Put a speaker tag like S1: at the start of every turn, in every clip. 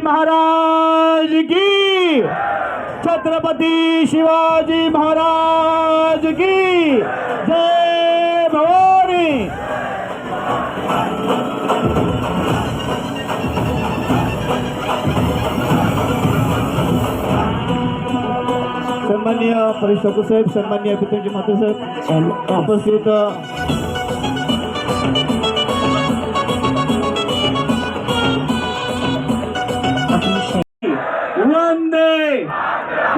S1: महाराज की। छत्रपती शिवाजी महाराज की। जय भवानी। सन्माननीय परिषद साहेब सन्मान्य पितृजी माता साहेब उपस्थित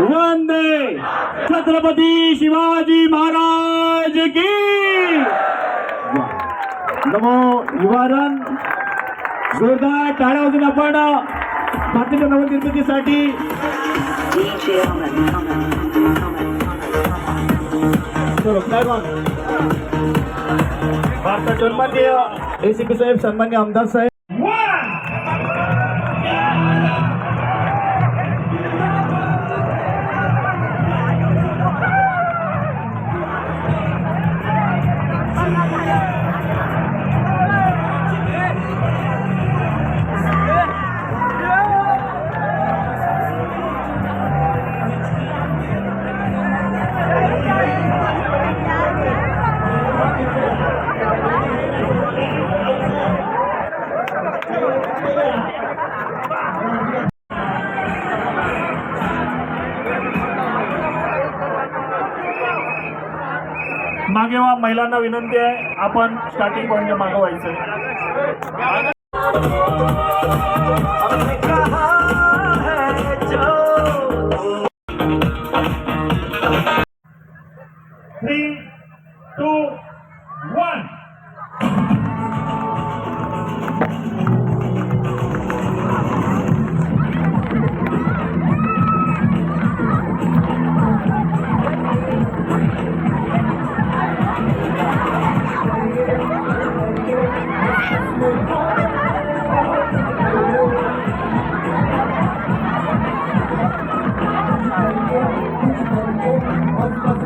S1: वंदे छत्रपती शिवाजी महाराज की! नमो निवारण जोरदार टाळ्या वाजून आपण भारतीय नवनिर्मितीसाठी
S2: DJ
S1: भारतात सन्मान्य एसीपी साहेब सन्मान्य आमदार साहेब. मागे वा महिलांना विनंती आहे आपण स्टार्टिंग पॉईंट मागवायचं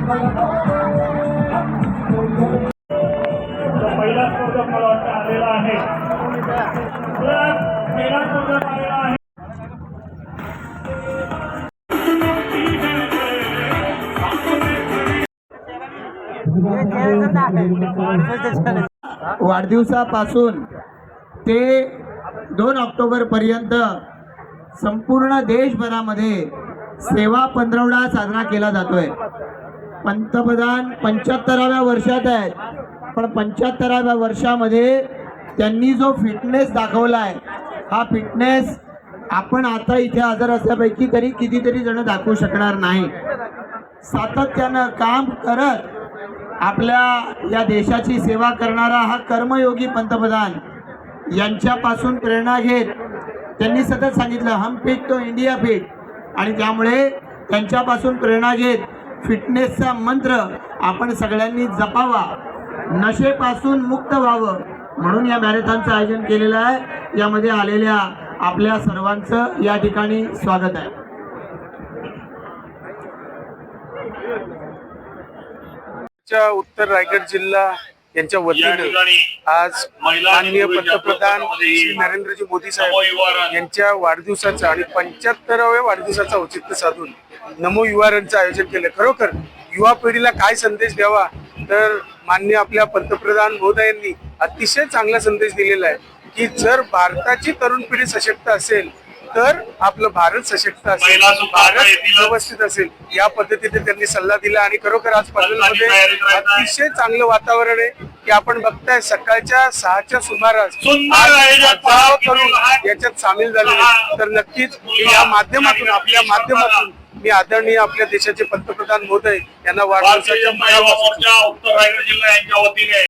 S1: पहिला स्पर्धक मला वाटतं आलेला आहे. पहिला स्पर्धक आलेला आहे.
S3: वाढदिवसापासून ते दोन ऑक्टोबर पर्यंत संपूर्ण देशभरामध्ये सेवा पंधरवडा साजरा केला जातोय. पंतप्रधान पंच्याहत्तराव्या वर्षात आहेत. पण पंच्याहत्तराव्या वर्षामध्ये त्यांनी जो फिटनेस दाखवला आहे हा फिटनेस आपण आता इथे हजर असल्यापैकी तरी कितीतरी जण दाखवू शकणार नाही. सातत्यानं काम करत आपल्या या देशाची सेवा करणारा हा कर्मयोगी पंतप्रधान यांच्यापासून प्रेरणा घेत त्यांनी सतत सांगितलं हम फिट तो इंडिया फिट आणि त्यामुळे त्यांच्यापासून प्रेरणा घेत फिटनेसचा मंत्र आपण सगळ्यांनी जपावा. नशेपासून मुक्त व्हावं. म्हणून या मॅरेथॉनचं आयोजन केलेलं आहे. यामध्ये आलेल्या आपल्या सर्वांचं या ठिकाणी स्वागत आहे.
S4: च्या उत्तर रायगड जिल्हा यांच्या वतीने आज माननीय पंतप्रधान श्री नरेंद्रजी मोदी साहेब यांच्या वाढदिवसाचं आणि पंच्याहत्तराव्या वाढदिवसाचं औचित्य साधून नमो युवारांचं आयोजन केलं. खरोखर युवा पिढीला काय संदेश द्यावा? तर मान्य आपल्या पंतप्रधान महोदयांनी अतिशय चांगला संदेश दिलेला आहे की जर भारताची तरुण पिढी सशक्त असेल तर आपलं भारत सशक्त असेल भारत व्यवस्थित असेल. या पद्धतीने त्यांनी सल्ला दिला आणि खरोखर आज पनवेलमध्ये अतिशय चांगलं वातावरण आहे की आपण बघताय सकाळच्या सहाच्या सुमारास करून याच्यात सामील झालेले तर नक्कीच या माध्यमातून आपल्या माध्यमातून मी आदरणीय आपल्या देशाचे पंतप्रधान महोदय यांना वाढदिवसाच्या
S5: उत्तर रायगड जिल्हा यांच्या वतीने